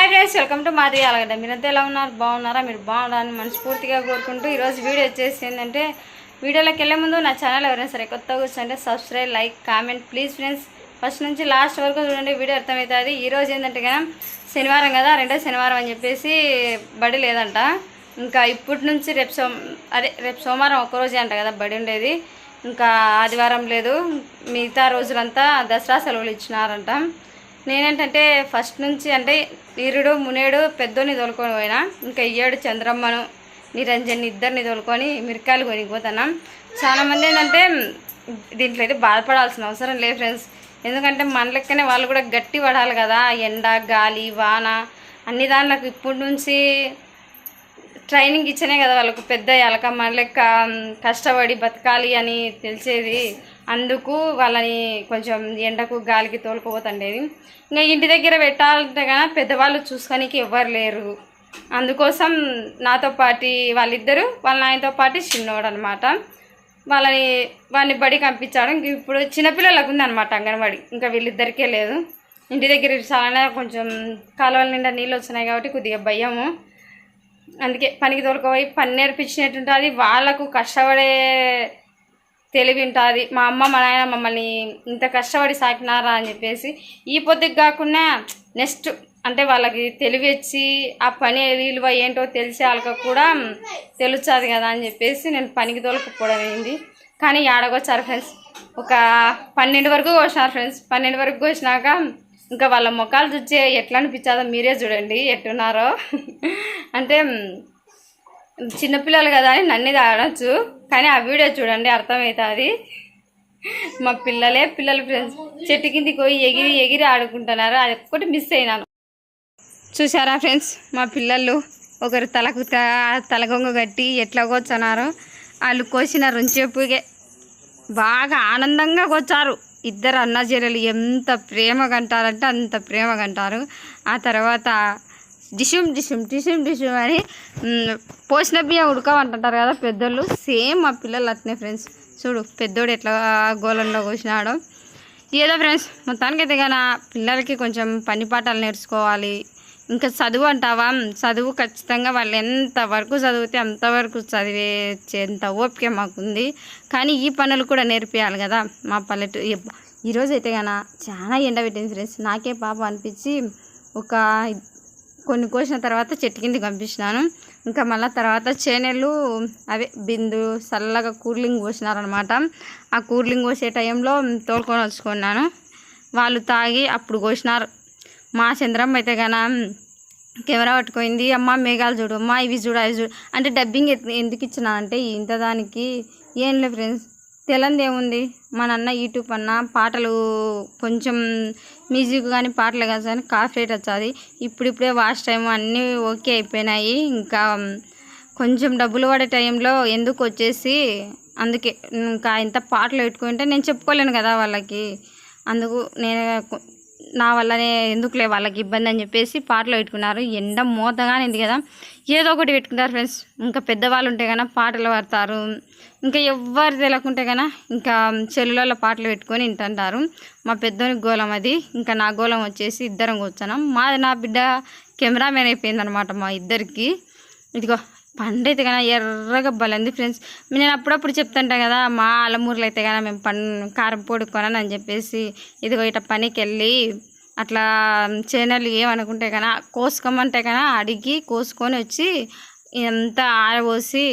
Hi friends welcome to మాది అలాగంట మీరంతా ఎలా ఉన్నారు? బాగున్నారా? మీరు బాగున్నారని మనస్ఫూర్తిగా కోరుకుంటూ ఈరోజు వీడియో వచ్చేసి ఏంటంటే వీడియోలోకి వెళ్ళే ముందు నా ఛానల్ ఎవరైనా సరే కొత్తగా కూర్చుంటే subscribe like comment please friends first నుంచి లాస్ట్ వరకు చూడండి వీడియో అర్థమవుతుంది. ఈరోజు ఏంటంటే కదా శనివారం కదా రెండో శనివారం అని చెప్పేసి బడి లేదంట. ఇంకా ఇప్పటి నుంచి రేపు సోమ అదే రేపు సోమవారం ఒక్కరోజే అంట కదా బడి ఉండేది. ఇంకా ఆదివారం లేదు. మిగతా రోజులంతా దసరా సెలవులు ఇచ్చినారంట. నేనేంటంటే ఫస్ట్ నుంచి అంటే ఈరుడు మునేడు పెద్దోని తోలుకొని పోయినా. ఇంకా ఇయ్యాడు చంద్రమ్మను నిరంజన్ ఇద్దరిని తోలుకొని మిరకాయలు కొనిపోతున్నాం చాలామంది ఏంటంటే దీంట్లో అయితే బాధపడాల్సిన అవసరం లేదు ఫ్రెండ్స్. ఎందుకంటే మన లెక్కనే వాళ్ళు కూడా గట్టి పడాలి కదా. ఎండ గాలి వాన అన్ని దాంట్లకు ఇప్పటి నుంచి ట్రైనింగ్ ఇచ్చనే కదా వాళ్ళకు. పెద్ద ఎలక మన లెక్క కష్టపడి బతకాలి అని తెలిసేది. అందుకు వాళ్ళని కొంచెం ఎండకు గాలికి తోలుకోబోతుండేది. ఇంకా ఇంటి దగ్గర పెట్టాలంటే కదా పెద్దవాళ్ళు చూసుకోనికి ఎవ్వరు లేరు. అందుకోసం నాతో పాటి వాళ్ళిద్దరు వాళ్ళ నాయనతో పాటు చిన్నోడు అనమాట వాళ్ళని వాడిని బడికి పంపించాడు ఇంక ఇప్పుడు చిన్నపిల్లలకు ఉందన్నమాట అంగన్వాడి. ఇంకా వీళ్ళిద్దరికే లేదు. ఇంటి దగ్గర చాలా కొంచెం కాలువల నిండా నీళ్ళు వచ్చినాయి కాబట్టి కొద్దిగా భయము. అందుకే పనికి తోలుకోపోయి పని నేర్పించినట్టు అది వాళ్ళకు కష్టపడే తెలివి ఉంటుంది మా అమ్మ మా నాయన మమ్మల్ని ఇంత కష్టపడి సాకినారా అని చెప్పేసి ఈ పొద్దుకు కాకుండా నెక్స్ట్ అంటే వాళ్ళకి తెలివి వచ్చి ఆ పని విలువ ఏంటో తెలిసే వాళ్ళకి కూడా తెలుస్తుంది కదా అని చెప్పేసి నేను పనికి తోలుకుపోవడం అయింది. కానీ ఆడగొచ్చారు ఫ్రెండ్స్. ఒక పన్నెండు వరకు కోసినారు ఫ్రెండ్స్. పన్నెండు వరకు కోసినాక ఇంకా వాళ్ళ ముఖాలు చూచే ఎట్లా అనిపించాదో మీరే చూడండి ఎట్టున్నారో. అంటే చిన్నపిల్లలు కదా అని నన్ను ఆడచ్చు కానీ ఆ వీడియో చూడండి అర్థమవుతుంది మా పిల్లలే పిల్లలు ఫ్రెండ్స్. చెట్టు కిందికి పోయి ఎగిరి ఎగిరి ఆడుకుంటున్నారు. అది ఒక్కటి మిస్ అయినాను చూసారా ఫ్రెండ్స్? మా పిల్లలు ఒకరు తలకు త- తలగొంగ కట్టి ఎట్లా కూర్చున్నారు? వాళ్ళు కోసిన రుంచేపుగే బాగా ఆనందంగా కూర్చారు. ఇద్దరు అన్నజెరలు ఎంత ప్రేమ కంటారంటే అంత ప్రేమగా అంటారు. ఆ తర్వాత డిషుమ్ డిషుమ్ డిషుమ్ డిషుమ్ అని పోసిన బియ్యం ఉడకమంటుంటారు కదా పెద్దోళ్ళు. సేమ్ మా పిల్లలు అట్నే ఫ్రెండ్స్. చూడు పెద్దోడు ఎట్లా గోళంలో కోసినాడో. ఏదో ఫ్రెండ్స్ మొత్తానికైతే కానీ పిల్లలకి కొంచెం పని పాఠాలు నేర్చుకోవాలి. ఇంకా చదువు అంటావా? చదువు ఖచ్చితంగా వాళ్ళు ఎంతవరకు చదివితే అంతవరకు చదివేంత ఓపిక మాకుంది. కానీ ఈ పనులు కూడా నేర్పియాలి కదా మా పల్లెటూరు ఈరోజు అయితే కానీ చాలా ఎండ పెట్టింది ఫ్రెండ్స్. నాకే పాప అనిపించి ఒక కొన్ని కోసిన తర్వాత చెట్టు కిందకి పంపించినాను ఇంకా మళ్ళీ తర్వాత చేనెళ్ళు అవే బిందు చల్లగా కూర్లింగ్ పోసినారనమాట. ఆ కూర్లింగ్ పోసే టైంలో తోలుకొని వచ్చుకున్నాను వాళ్ళు తాగి అప్పుడు కోసినారు. మా చంద్రమ్మ అయితే కానీ కెమెరా పట్టుకుంది. అమ్మ మేఘాలు చూడు. అమ్మ ఇవి చూడు అవి చూడు. అంటే డబ్బింగ్ ఎందుకు ఇచ్చినా అంటే ఇంత దానికి ఏం లేదు ఫ్రెండ్స్. తెలంది ఏముంది మా నాన్న యూట్యూబ్ అన్న పాటలు కొంచెం మ్యూజిక్ కానీ పాటలు కానీ కాఫ్ రేట్ వచ్చాది. ఇప్పుడిప్పుడే వాష్ టైం అన్నీ ఓకే అయిపోయినాయి. ఇంకా కొంచెం డబ్బులు పడే టైంలో ఎందుకు వచ్చేసి అందుకే ఇంకా ఇంత పాటలు పెట్టుకుంటే నేను చెప్పుకోలేను కదా వాళ్ళకి. అందుకు నేను నా వల్లనే ఎందుకులే వాళ్ళకి ఇబ్బంది అని చెప్పేసి పాటలు పెట్టుకున్నారు. ఎండ మోతగానే ఉంది కదా. ఏదో ఒకటి పెట్టుకుంటారు ఫ్రెండ్స్. ఇంకా పెద్దవాళ్ళు ఉంటే కన్నా పాటలు పాడతారు. ఇంకా ఎవ్వరు తెలియకుంటే కన్నా ఇంకా చెల్లులలో పాటలు పెట్టుకొని వింటుంటారు. మా పెద్దోని గోళం అది. ఇంకా నా గోళం వచ్చేసి ఇద్దరం కూర్చున్నాం. మాది నా బిడ్డ కెమెరామెన్ అయిపోయిందనమాట మా ఇద్దరికి. ఇదిగో పండు అయితే కదా ఎర్రగా బలంది ఫ్రెండ్స్. నేను అప్పుడప్పుడు చెప్తుంటా కదా మా అలమూరులో అయితే కదా మేము పన్ కారం పొడి కొనని అని చెప్పేసి ఇదిగో ఇట పనికి వెళ్ళి అట్లా చేనలు ఏమనుకుంటే కన్నా కోసుకోమంటే కన్నా అడిగి కోసుకొని వచ్చి ఇంత ఆరబోసి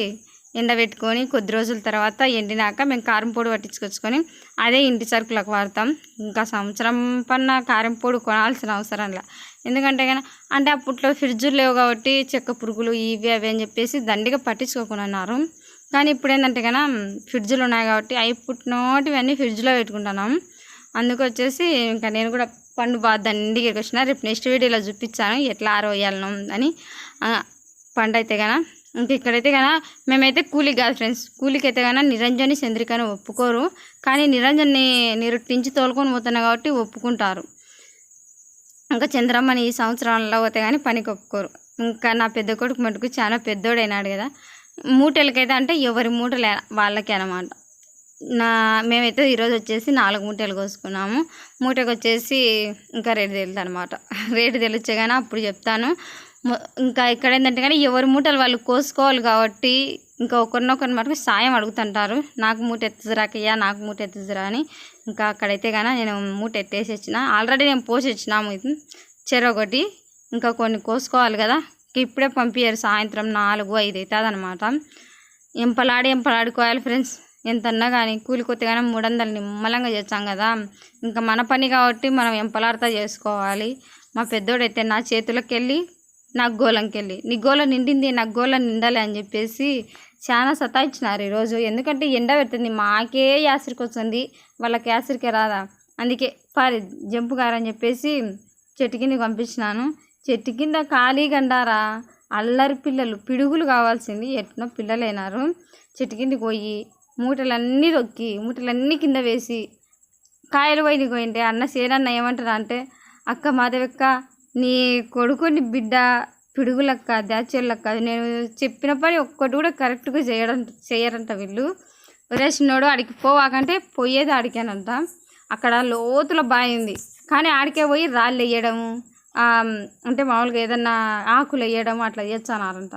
ఎండబెట్టుకొని కొద్ది రోజుల తర్వాత ఎండినాక మేము కారం పొడి పట్టించుకొచ్చుకొని అదే ఇంటి సరుకులకు వాడతాం. ఇంకా సంవత్సరం పన్న కారం పొడి కొనాల్సిన అవసరం లే. ఎందుకంటే కానీ అంటే అప్పట్లో ఫ్రిడ్జులు లేవు కాబట్టి చెక్క పురుగులు ఇవి అవి అని చెప్పేసి దండిగా పట్టించుకోకున్నారు కానీ ఇప్పుడు ఏంటంటే కన్నా ఫ్రిడ్జులు ఉన్నాయి కాబట్టి అవి పుట్టినోటివన్నీ ఫ్రిడ్జ్లో పెట్టుకుంటున్నాం. అందుకు వచ్చేసి ఇంకా నేను కూడా పండు బాగా దండిగా వచ్చిన రేపు నెక్స్ట్ వీడియోలో చూపించాను ఎట్లా ఆరోయాలను అని. పండు అయితే కన్నా ఇంక ఇక్కడైతే కదా మేమైతే కూలీ కాదు ఫ్రెండ్స్ కూలీకి అయితే కన్నా నిరంజని చంద్రికని ఒప్పుకోరు. కానీ నిరంజన్ని నిరుట్టించి తోలుకొని పోతున్నా కాబట్టి ఒప్పుకుంటారు. ఇంకా చంద్రమ్మని ఈ సంవత్సరంలో పోతే కానీ పనికి ఒప్పుకోరు. ఇంకా నా పెద్ద కొడుకు మటుకు చాలా పెద్దోడైనాడు కదా. మూటలకైతే అంటే ఎవరి మూటలు వాళ్ళకే అనమాట నా మేమైతే ఈరోజు వచ్చేసి నాలుగు మూటలు కోసుకున్నాము. మూటకు వచ్చేసి ఇంకా రేటు తెలుదు అనమాట రేటు తెలిస్తే కానీ అప్పుడు చెప్తాను. ఇంకా ఇక్కడ ఏంటంటే కానీ ఎవరి మూటలు వాళ్ళు కోసుకోవాలి కాబట్టి ఇంకా ఒకరినొకరిని మటుకు సాయం అడుగుతుంటారు. నాకు మూట ఎత్తుదురాకయ్యా నాకు మూట ఎత్తుదురా అని. ఇంకా అక్కడైతే కానీ నేను మూట ఎత్తేసి వచ్చిన ఆల్రెడీ నేను పోసి వచ్చినాము ఇది ఒకటి ఇంకా కొన్ని కోసుకోవాలి కదా. ఇప్పుడే పంపించారు సాయంత్రం నాలుగు ఐదు అవుతుంది అనమాట ఎంపలాడి ఎంపలాడుకోవాలి ఫ్రెండ్స్. ఎంతన్నా కానీ కూలికొత్తే కానీ మూడు వందలు నిమ్మలంగా చేస్తాం కదా. ఇంకా మన పని కాబట్టి మనం ఎంపలాడతా చేసుకోవాలి. మా పెద్దోడైతే నా చేతులకు వెళ్ళి నా గోళంకెళ్ళి నీ గోల నిండింది నా గోల నిండాలి అని చెప్పేసి చాలా సతాయించినారు ఈరోజు. ఎందుకంటే ఎండ పెడుతుంది మాకే యాసరికి వస్తుంది వాళ్ళకి యాసరికే రాదా? అందుకే పారి జంపు కారని చెప్పేసి చెట్టు కింద పంపించినాను. చెట్టు కింద ఖాళీ గండారా? అల్లరి పిల్లలు పిడుగులు కావాల్సింది. ఎట్నో పిల్లలైనారు. చెట్టు కిందకి పోయి మూటలన్నీ తొక్కి మూటలన్నీ కింద వేసి కాయలు పోయి పోయింటే అన్న సేనన్న ఏమంటారా? అంటే అక్క మాధవక్క నీ కొడుకుని బిడ్డ పిడుగులక్క దాచేళ్ళక్క నేను చెప్పిన పని ఒక్కటి కూడా కరెక్ట్గా చేయడం చేయరంట వీళ్ళు. వదిలేసినోడు ఆడికి పోవాకంటే పోయేది ఆడికేనంట. అక్కడ లోతుల బావి ఉంది. కానీ ఆడికే పోయి రాళ్ళు వేయడము అంటే మామూలుగా ఏదన్నా ఆకులు వేయడం అట్లా చేస్తున్నారంట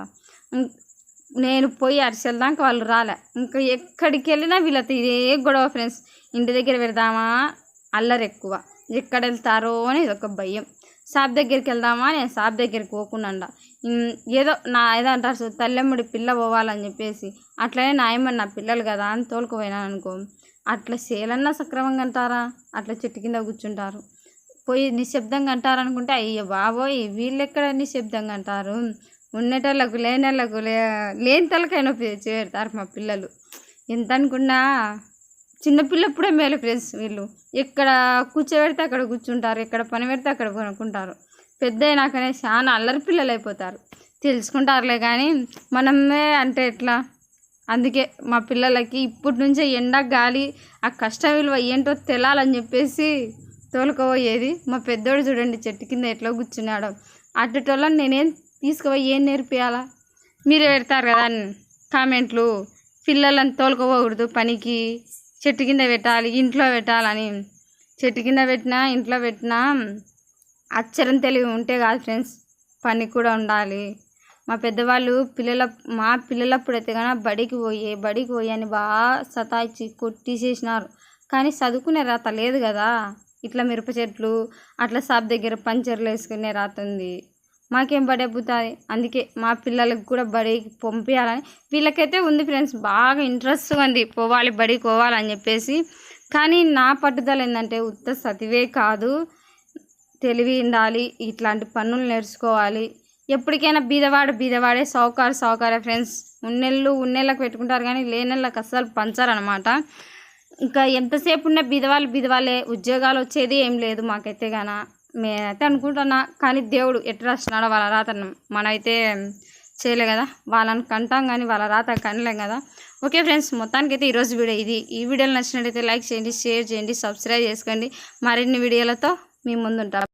నేను పోయి అరిసెల దాకా వాళ్ళు రాలే. ఇంకా ఎక్కడికి వెళ్ళినా వీళ్ళతో ఇదే గొడవ ఫ్రెండ్స్. ఇంటి దగ్గర పెడదామా? అల్లరి ఎక్కువ. ఎక్కడ వెళ్తారో అని ఇది ఒక భయం. షాప్ దగ్గరికి వెళ్దామా నేను షాప్ దగ్గరికి పోకుండా ఏదో నా ఏదో అంటారు పిల్ల పోవాలని చెప్పేసి. అట్లనే నాయమని నా పిల్లలు కదా అని తోలుకుపోయినాను అనుకో. అట్లా సేలన్నా సక్రమంగా అంటారా అట్లా చెట్టు కింద కూర్చుంటారు. పోయి నిశ్శబ్దంగా అంటారనుకుంటే అయ్యో బాబోయ్ వీళ్ళు ఎక్కడ నిశ్శబ్దంగా అంటారు? ఉండేటోళ్ళకు లేనోళ్ళకు లే లేని తలకైనా చేరుతారు పెడతారు మా పిల్లలు. ఎంత అనుకున్నా? చిన్నపిల్లప్పుడే మేలు ఫ్రెండ్స్ వీళ్ళు. ఎక్కడ కూర్చోబెడితే అక్కడ కూర్చుంటారు ఎక్కడ పని పెడితే అక్కడ కొనుక్కుంటారు పెద్ద అయినాకనే చాలా అల్లరి పిల్లలు అయిపోతారు తెలుసుకుంటారులే కానీ మనమే అంటే ఎట్లా? అందుకే మా పిల్లలకి ఇప్పటి నుంచే ఎండ గాలి ఆ కష్టం విలువ ఏంటో తెలాలని చెప్పేసి తోలుకోబోయేది మా పెద్దోడు చూడండి చెట్టు కింద ఎట్లా కూర్చున్నాడు. అట్టటోళ్ళని నేనేం తీసుకుపోయి ఏం నేర్పియాలా మీరు పెడతారు కదా కామెంట్లు. పిల్లలను తోలుకోపోకూడదు పనికి. చెట్టు కింద పెట్టాలి ఇంట్లో పెట్టాలని. చెట్టు కింద పెట్టినా ఇంట్లో పెట్టినా అచ్చరం తెలివి ఉంటే కాదు ఫ్రెండ్స్ పని కూడా ఉండాలి. మా పెద్దవాళ్ళు పిల్లల మా పిల్లలప్పుడు అయితే కన్నా బడికి పోయి బడికి పోయి అని బాగా సతాయిచ్చి కొట్టిసేసినారు. కానీ చదువుకునే రాత లేదు కదా. ఇట్లా మిరప చెట్లు అట్లా సాప్ దగ్గర పంచర్లు వేసుకునే రాత ఉంది. మాకేం బడి అబ్బుతుంది అందుకే మా పిల్లలకు కూడా బడికి పంపించాలని వీళ్ళకైతే ఉంది ఫ్రెండ్స్ బాగా ఇంట్రెస్ట్గా ఉంది. పోవాలి బడికి పోవాలని చెప్పేసి. కానీ నా పట్టుదల ఏంటంటే ఉత్త సతివే కాదు. తెలివి ఉండాలి ఇట్లాంటి పనులు నేర్చుకోవాలి. ఎప్పటికైనా బీదవాడ బీదవాడే సౌకారు సౌకారే ఫ్రెండ్స్. ఉన్నెళ్ళు ఉన్నెళ్ళకి పెట్టుకుంటారు కానీ లేనెళ్ళకి అస్సలు పంచారనమాట. ఇంకా ఎంతసేపు ఉన్న బీదవాళ్ళు బీదవాళ్ళే ఉద్యోగాలు వచ్చేది ఏం లేదు మాకైతే గాన. మేమైతే అనుకుంటున్నా కానీ దేవుడు ఎట్లా రాసినాడో వాళ్ళ రాతను మనమైతే చేయలే కదా వాళ్ళని కంటాం కానీ వాళ్ళ రాత కనలేం కదా. ఓకే ఫ్రెండ్స్ మొత్తానికి అయితే ఈరోజు వీడియో ఇది. ఈ వీడియోలు నచ్చినట్టయితే లైక్ చేయండి షేర్ చేయండి సబ్స్క్రైబ్ చేసుకోండి. మరిన్ని వీడియోలతో మీ ముందుంటాం.